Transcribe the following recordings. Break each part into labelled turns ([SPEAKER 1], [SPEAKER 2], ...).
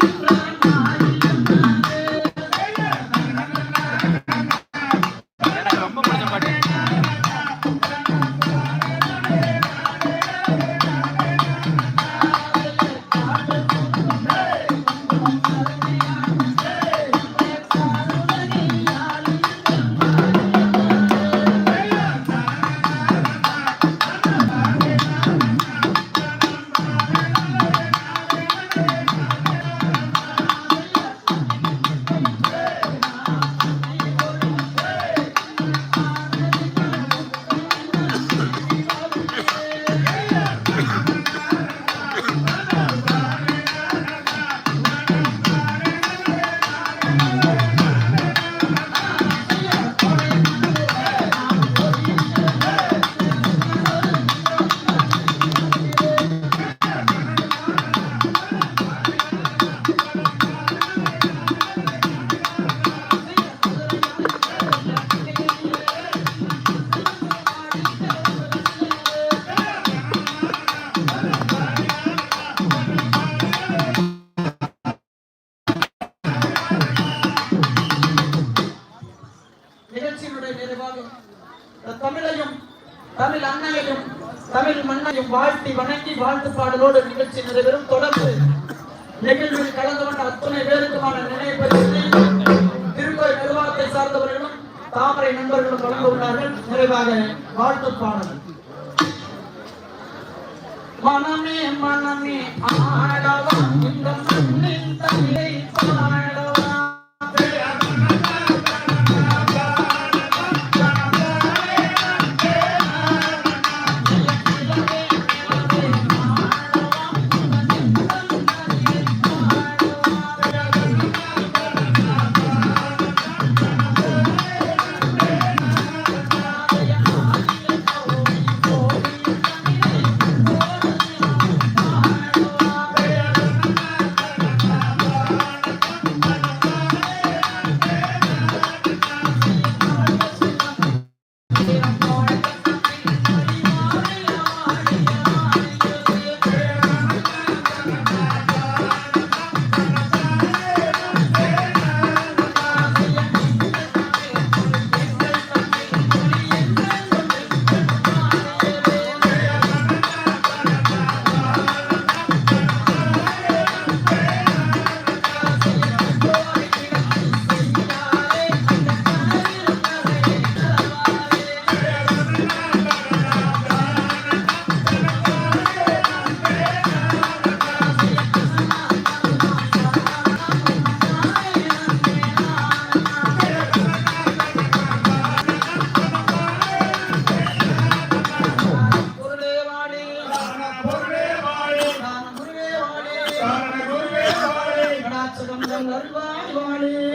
[SPEAKER 1] எனக்கு
[SPEAKER 2] தமிழையும் தமிழ் அன்னையையும் தமிழ் மண்ணையும் வாழ்த்தி வணங்கி வாழ்த்து பாடலோடு நிகழ்ச்சி நிறைவேறும். தொடர்ந்து நிகழ்வில் கலந்து கொண்ட அத்துணை பேருக்குமான நினைவு திருக்கோயில் நிர்வாகத்தை சார்ந்தவர்களும் தாமரை நண்பர்களும் கலந்து உள்ளார்கள். நிறைவாக வாழ்த்து பாடல் மனமே மனமே ஆடவா இந்த மண்ணின் தமிழை பாட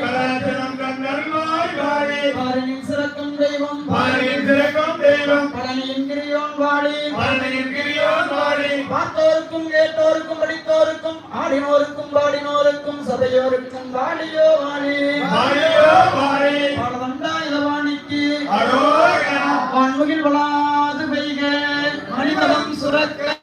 [SPEAKER 2] கடாட்சகம் தன் அருள்வாய் வாழி. பாரனின் சிறக்கும் தெய்வம். பழனியின் கிரியோன் வாழி. பார்த்தோருக்கும் கேட்டோருக்கும் படித்தோருக்கும் ஆடினோருக்கும் பாடினோருக்கும் சபையோருக்கும் வாழியோ வாழி. பாடவண்டாயுதவாணிக்கு வான்முகில் வளாது பெய்க. மணிவலம் சுரக்க.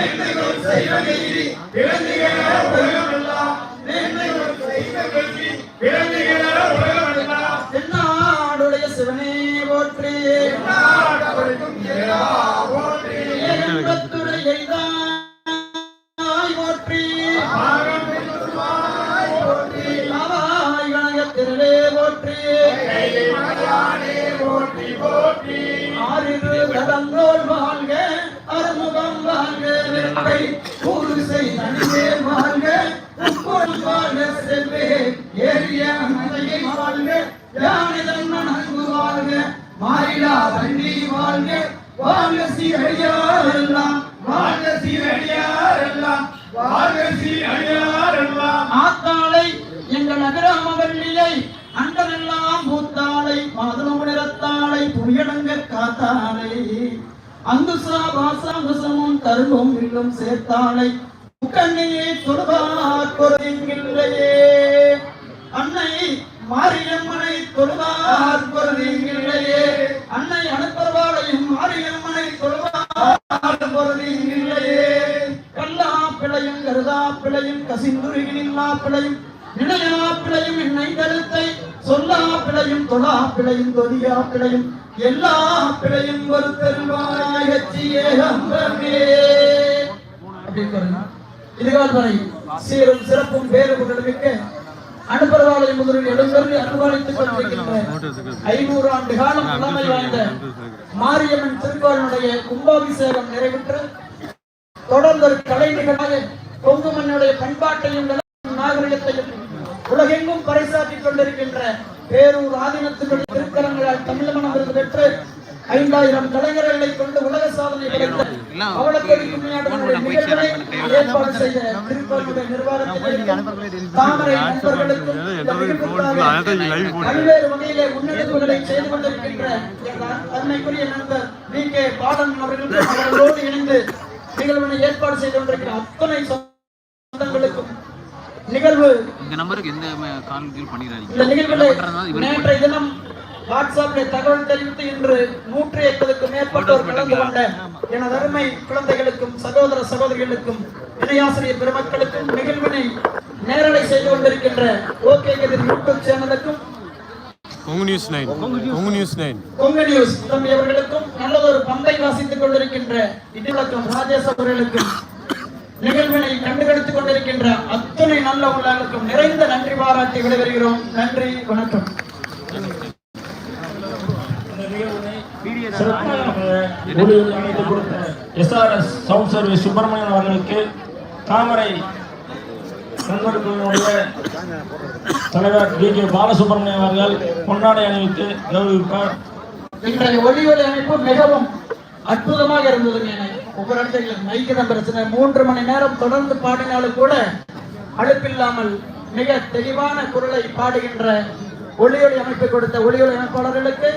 [SPEAKER 2] உலகமெல்லாம் மேன்மைகள் செய்வ நீதி உலகமெல்லாம் மேன்மைகள் தென்னாடுடைய சிவனே போற்றி ஏகம்பத்துடைய இதாய் வாழ்க யானிதன் நன்கு வாழ்க மாறிலா வண்டி வாழ்க. வாழ்க சீரடியார் எல்லாம் வாழ்க சீரடியார் எல்லாம் வாழ்க சீரடியார் எல்லாம் ஆத்தாளை எங்கள் அகிராம வள்ளியை அண்டரெல்லாம் பூத்தாளை மாதுளம் நிறத்தாளை புயடங்க காத்தாளை அங்குசா தருவும் வில்லும் சேர்த்தாளை தொடுவார் அன்னை மாறிய தொழுவார். பொருதில்லையே அன்னை அனுப்பவாளையும் மாரியம்மனை தொழுவார். பொருதில்லையே கல்லா பிழையும் கருதா பிழையும் கசிந்துருகினில்லா பிழையும் இணையா பிழையும் என்னை கருத்தை சொல்லா பிழையும் தொழா பிழையும் தொதியா பிழையும் எல்லா பிழையும் ஒரு பெருமாயச்சியே அப்படின்னு பாருங்க. இதுகால் வரை சீரும் சிறப்பும் பேரும் புகழ்மிக்க அனுபரவாளை முதலில் எழுந்தருளி அனுபவித்துக் கொண்டிருக்கின்ற ஐநூறு ஆண்டு காலம் பழமை வாய்ந்த மாரியம்மன் திருக்கோளுடைய கும்பாபிஷேகம் நிறைவுற்று. தொடர்ந்து ஒரு கலை நிகழ்வாக கொங்கு மண்ணுடைய பண்பாட்டையும் நாகரிகத்தையும் உலகெங்கும் பறைசாற்றிக் கொண்டிருக்கின்ற பேரூர் ஆதீனத்தினுடைய திருக்கரங்களால் தமிழமணம் விருது பெற்று ஐந்தாயிரம் கலைஞர்களை கொண்டு உலக சாதனை படைத்த அவலக்கொடி கும்மியாட்டத்தினுடைய நிகழ்வினை ஏற்பாடு செய்த திருக்கோளுடைய நிர்வாகத்தினருக்கும் தாமரை நண்பர்களுக்கும் இந்த நிகழ்வுக்காக பல்வேறு வகையிலே முன்னெடுப்புகளை செய்து கொண்டிருக்கின்ற எங்கள் அருமைக்குரிய நண்பர் வி. கே. பாலன் அவர்களும் அவர்களோடு இணைந்து நிகழ்வினை ஏற்பாடு செய்து கொண்டிருக்கிற அத்தனை சொந்தங்களுக்கும் நிகழ்வு
[SPEAKER 1] இந்த நம்பருக்கு எந்த கால் பண்ணிடுறாங்க
[SPEAKER 2] இந்த நிகழ்வில் நேற்றைய தினம் வாட்ஸ்அப்பில் தகவல் தெரிவித்து இன்று நூற்றி ஐம்பதுக்கும் மேற்பட்டோர் கலந்து கொண்ட எனது அருமை குழந்தைகளுக்கும் சகோதர சகோதரிகளுக்கும் இணையாசிரியர் பெருமக்களுக்கும் நிகழ்வினை நேரலை செய்து கொண்டிருக்கின்ற okay Kathir YouTube சேனலுக்கும்
[SPEAKER 3] Kongu news nine Kongu news nine
[SPEAKER 2] Kongu news தம்பி அவர்களுக்கும் நல்லதொரு பம்பை வாசித்துக் கொண்டிருக்கின்ற இடிவிளக்கம் ராஜேஷ் அவர்களுக்கும் நிகழ்வினை கண்டுகளித்துக் கொண்டிருக்கின்ற அத்தனை நல்ல உள்ளங்களுக்கும் நிறைந்த நன்றி பாராட்டி விடைபெறுகிறோம். நன்றி வணக்கம்.
[SPEAKER 4] எஸ்ஆர்எஸ் சவுண்ட் சர்வீஸ் சுப்பிரமணியன் அவர்களுக்கு தாமரை நண்பர்களுடைய தலைவர் டி கே பாலசுப்ரமணியன் அவர்கள் பொன்னாடை அணிவித்து கௌரவிப்பார்.
[SPEAKER 2] இன்றைய ஒளி ஒலி அமைப்பு மிகவும் அற்புதமாக இருந்ததுங்க. ஒவ்வொரு இடத்துல மைக்கு தான் பிரச்சனை. மூன்று மணி நேரம் தொடர்ந்து பாடினாலும் கூட அழுப்பில்லாமல் மிக தெளிவான குரலை பாடுகின்ற ஒளி ஒலி அமைப்பு கொடுத்த ஒளி ஒலி அமைப்பாளர்களுக்கு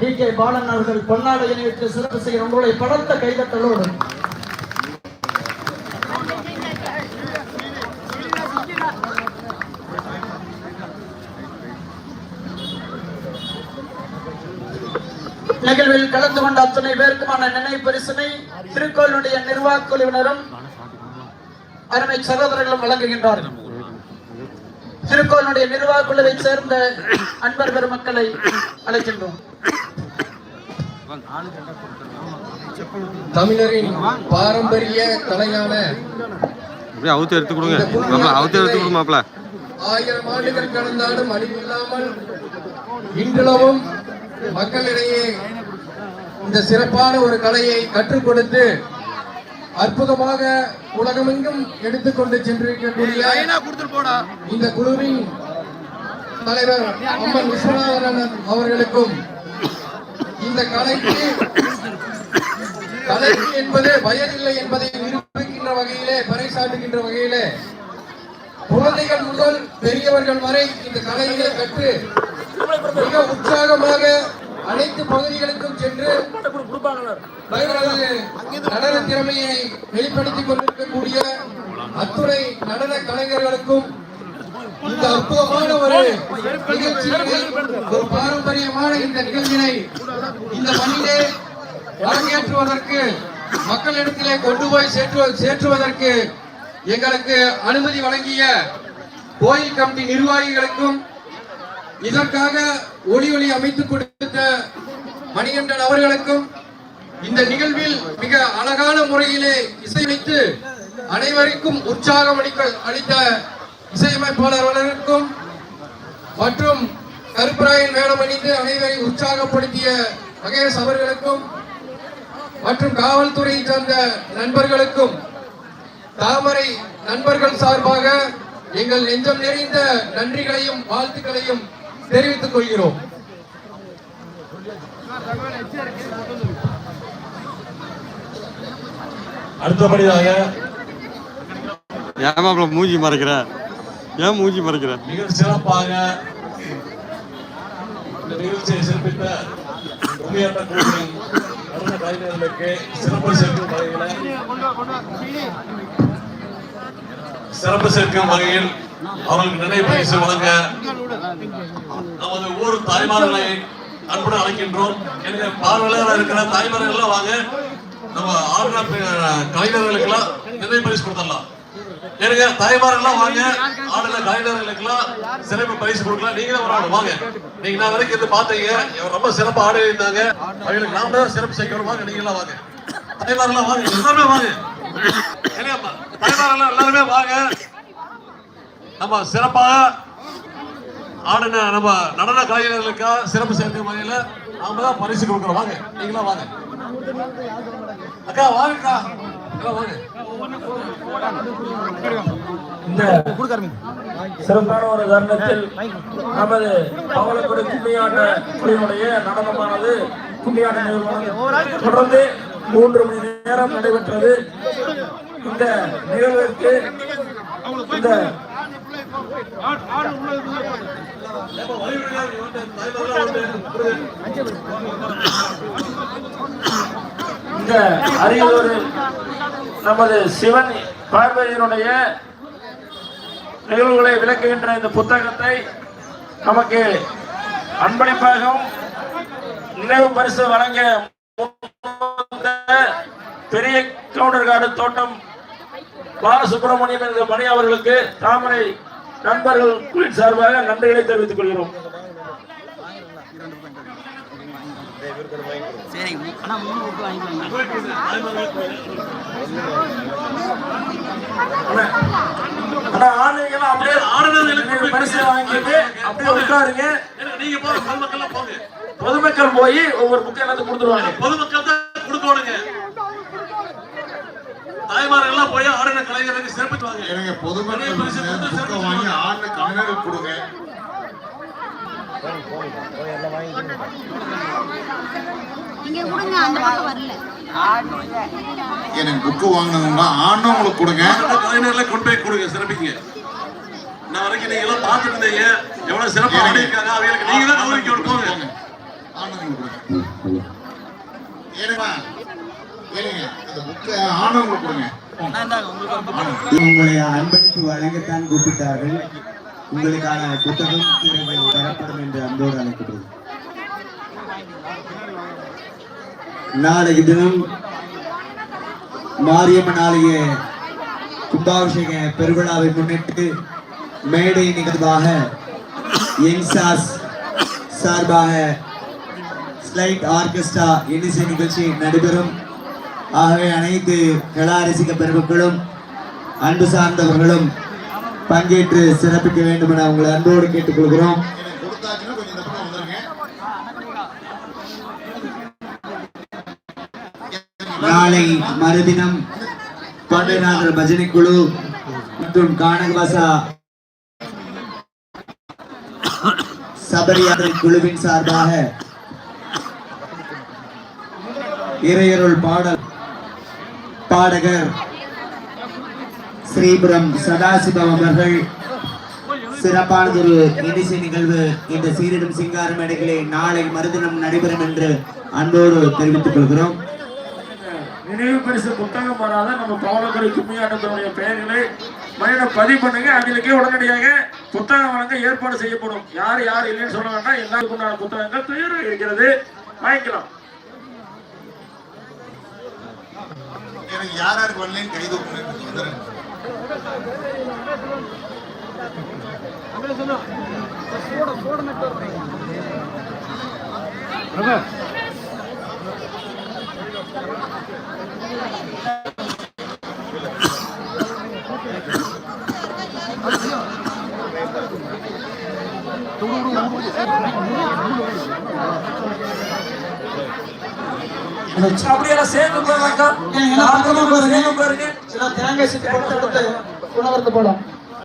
[SPEAKER 2] டி கே பாலன் அவர்கள் பொன்னாடை அணிவித்து சிறப்பு செய்கிற உங்களை பலத்த கைதட்டலோடு. நிகழ்வில் கலந்து கொண்ட அத்தனை பேருக்குமான நினைவு பரிசனை திருக்கோயிலுடைய நிர்வாக குழுவினரும் அருமை சகோதரர்களும் வழங்குகின்றார்கள். திருக்கோயிலுடைய நிர்வாக குழுவை சேர்ந்த அன்பர் பெருமக்களை அழைக்கின்றோம்.
[SPEAKER 5] தமிழரின் பாரம்பரிய கலையான
[SPEAKER 3] அப்படியே அவுத்து எடுத்து கொடுங்க. மாப்பிள அவுத்து எடுத்து கொடு மாப்பிள.
[SPEAKER 5] ஆயிரம் ஆண்டுகள் கடந்தாலும் அழிவில்லாமல் இன்றளவும் மக்களிடையே இந்த சிறப்பான ஒரு கலையை கற்றுக் கொடுத்து அற்புதமாக உலகமெங்கும் எடுத்துக்கொண்டு சென்றிருக்கக்கூடிய இந்த குழுவின் தலைவர் அம்மன் விஸ்வநாதன் அவர்களுக்கும் இந்த கலைக்கு கலைக்கு என்பது வயதில்லை என்பதை நிரூபிக்கின்ற வகையிலே பறைசாட்டுகின்ற வகையிலே குழந்தைகள் முதல் பெரியவர்கள் வரை இந்த கலையிலே கற்று மிக உற்சாகமாக அனைத்து பகுதிகளுக்கும் சென்று நடன திறமையை வெளிப்படுத்திக் கொண்டிருக்கக்கூடிய அத்துறை நடன கலைஞர்களுக்கும் இந்த அற்புதமான ஒரு நிகழ்ச்சியினை ஒரு பாரம்பரியமான இந்த நிகழ்ச்சியினை இந்த மண்ணிலே அரங்கேற்றுவதற்கு மக்களிடத்திலே கொண்டு போய் சேற்று சேற்றுவதற்கு எங்களுக்கு அனுமதி வழங்கிய கோயில் கமிட்டி நிர்வாகிகளுக்கும் இதற்காக ஒளி ஒளி அமைத்துக் கொடுத்த மணிகண்டன் அவர்களுக்கும் இந்த நிகழ்வில் மிக அழகான முறையிலே இசையமைத்து அனைவருக்கும் உற்சாகம் அளிக்க அளித்த இசையமைப்பாளர்களுக்கும் மற்றும் கருப்பராயன் வேடம் அணிந்து அனைவரை உற்சாகப்படுத்திய மகேஷ் அவர்களுக்கும் மற்றும் காவல்துறையை சார்ந்த நண்பர்களுக்கும் தாமரை நண்பர்கள் சார்பாக எங்கள் நெஞ்சம் நிறைந்த நன்றிகளையும் வாழ்த்துக்களையும் தெரிவித்துக் கொள்கிறோம்.
[SPEAKER 4] அடுத்தபடியாக
[SPEAKER 3] ஏன் மாப்பிள மூஞ்சி மறைக்கிற? ஏன் மூஞ்சி மறைக்கிற?
[SPEAKER 4] மிக சிறப்பாக இந்த நிகழ்ச்சியை சிறப்பித்த உண்மையாட்ட குழுவின் நடன கலைஞர்களுக்கு சிறப்பு சேர்க்கும் வகையில்
[SPEAKER 6] சிறப்பு சேர்க்கும் வகையில் அவர்களுக்கு நினைவு பரிசு வழங்க நமது ஊர் தாய்மார்களை அன்புடன் அழைக்கின்றோம். எனக்கு பார்வையாளராக இருக்கிற தாய்மார்கள் எல்லாம் வாங்க. நம்ம ஆடுற கலைஞர்களுக்கெல்லாம் நினைவு பரிசு கொடுத்துடலாம். எனக்கு தாய்மார்கள்லாம் வாங்க. ஆடல கலைஞர்களுக்கெல்லாம் சிறப்பு பரிசு கொடுக்கலாம். நீங்களே ஒரு ஆடு வாங்க. நீங்க நான் வரைக்கும் இருந்து பார்த்தீங்க. இவர் ரொம்ப சிறப்பு ஆடு இருந்தாங்க. அவங்களுக்கு நாம தான் சிறப்பு செய்யணும் வாங்க நீங்களாம் எல்லாம் வாங்க. தாய்மாரெல்லாம் வாங்க. எல்லாருமே வாங்க. தாய்மார்கள்லாம் தாய்மாரெல்லாம் எல்லாருமே வாங்க. நம்ம சிறப்பாக ஆடின நம்ம நடன கலைஞர்களுக்காக சிறப்பு சேர்க்கும் வகையில நாம தான் பரிசு கொடுக்குறோம். வாங்க நீங்களா வாங்க. அக்கா வாங்கக்கா.
[SPEAKER 4] இந்த சிறப்பான ஒரு தருணத்தில் நமது பவளக்குடி கும்மியாட்ட குழுவினுடைய நடனமானது கும்மியாட்ட நிகழ்வானது தொடர்ந்து மூன்று மணி நேரம் நடைபெற்றது. இந்த நிகழ்விற்கு இந்த இந்த அரியலூர் நமது சிவன் பார்வதியினுடைய நிகழ்வுகளை விளக்குகின்ற இந்த புத்தகத்தை நமக்கு அன்பளிப்பாகவும் நினைவு பரிசு வழங்க பெரிய கவுண்டர்காடு தோட்டம் பாலசுப்ரமணியம் என்ற மணி அவர்களுக்கு தாமரை நண்பர்கள் குழுவின் சார்பாக நன்றிகளை தெரிவித்துக் கொள்கிறோம்.
[SPEAKER 1] சரி ஆனா மூணு புக்கு வாங்கிக்கலாம்
[SPEAKER 4] அப்படியே
[SPEAKER 6] ஆடுனவர்களுக்கு
[SPEAKER 4] நீங்க பரிசு வாங்கிட்டு அப்படியே உட்காருங்க.
[SPEAKER 6] நீங்க போங்க பொதுமக்கள் போங்க.
[SPEAKER 4] பொதுமக்கள் போய் ஒவ்வொரு புக்கை எல்லாத்தையும் கொடுத்துருவாங்க.
[SPEAKER 6] பொதுமக்கள் தான் கொடுக்கணுங்க. தாய்மார்கள் எல்லாம் போய் ஆடின கலைஞர்களுக்கு சிறப்பித்து வாங்க
[SPEAKER 7] பொதுமக்கள் வாங்கி ஆடின கலைஞருக்கு கொடுங்க. எனக்கு புக்கு வாங்கினதுன்னா ஆடினவங்களுக்கு கொடுங்க.
[SPEAKER 6] கலைஞர்களை கொண்டு போய் கொடுங்க சிறப்பிங்க. நான் வரைக்கும் நீங்க எல்லாம் பார்த்துட்டு இருந்தீங்க. எவ்வளவு சிறப்பா ஆடி இருக்காங்க அவங்களுக்கு நீங்க தான் கௌரவிக்க போங்க.
[SPEAKER 7] ஆடினவங்களுக்கு கொடுங்க. ஏனுமா ஏனுங்க அந்த புக்கை ஆடினவங்களுக்கு கொடுங்க.
[SPEAKER 1] நான் இந்தாங்க உங்களுக்கு ஒரு புக்கு
[SPEAKER 8] உங்களை அன்பளிப்பு வழங்கத்தான் கூப்பிட்டார்கள். உங்களுக்கான புத்தகம் திரைகள் தரப்படும் என்று அன்போடு அழைக்கப்படுது நாளைய தினம் மாரியம்மன் ஆலய கும்பாபிஷேக பெருவிழாவை முன்னிட்டு மேடை நிகழ்வாக என்சாஸ் சார்பாக ஸ்லைட் ஆர்கெஸ்ட்ரா இனிசை நிகழ்ச்சி நடைபெறும். ஆகவே அனைத்து கலா ரசிக பெருமக்களும் அன்பு சார்ந்தவர்களும் பங்கேற்று சிறப்பிக்க வேண்டும் என உங்களை அன்போடு கேட்டுக்கொள்கிறோம்.
[SPEAKER 7] கொள்கிறோம்
[SPEAKER 8] நாளை மறுதினம் தொண்டைநாதர் பஜனை குழு மற்றும் கானகவாசா சபரியாதரை குழுவின் சார்பாக இறையருள் பாடல் பாடகர் ஸ்ரீபுரம் சதாசிவம் அவர்கள். சிறப்பானதொரு இனிசை நிகழ்வு. இந்த சீரிடும் சிங்காரம் மேடைகளே நாளை மறுதினம் நடைபெறும் என்று அன்போடு தெரிவித்துக் கொள்கிறோம்.
[SPEAKER 4] நினைவு பரிசு புத்தகம் வராத நம்ம பவளக்குடி கும்மியாட்டத்தினுடைய பெயர்களை மையில பதிவு பண்ணுங்க. அவங்களுக்கே உடனடியாக புத்தகம் வழங்க ஏற்பாடு செய்யப்படும். யார் யார் இல்லைன்னு சொல்ல வேண்டாம். எல்லாருக்கும் உண்டான புத்தகங்கள் தயாராக இருக்கிறது. வாங்கிக்கலாம்.
[SPEAKER 7] எனக்கு யார் யாருக்கு வரலன்னு கை தூக்குங்க.
[SPEAKER 4] அப்படியெல்லாம் சேர்ந்து போவாங்க
[SPEAKER 2] ஏன், எல்லாம் பக்கமா தேங்காய் சுத்தி போட்டு கொடுத்து உணவருக்கு போடும்.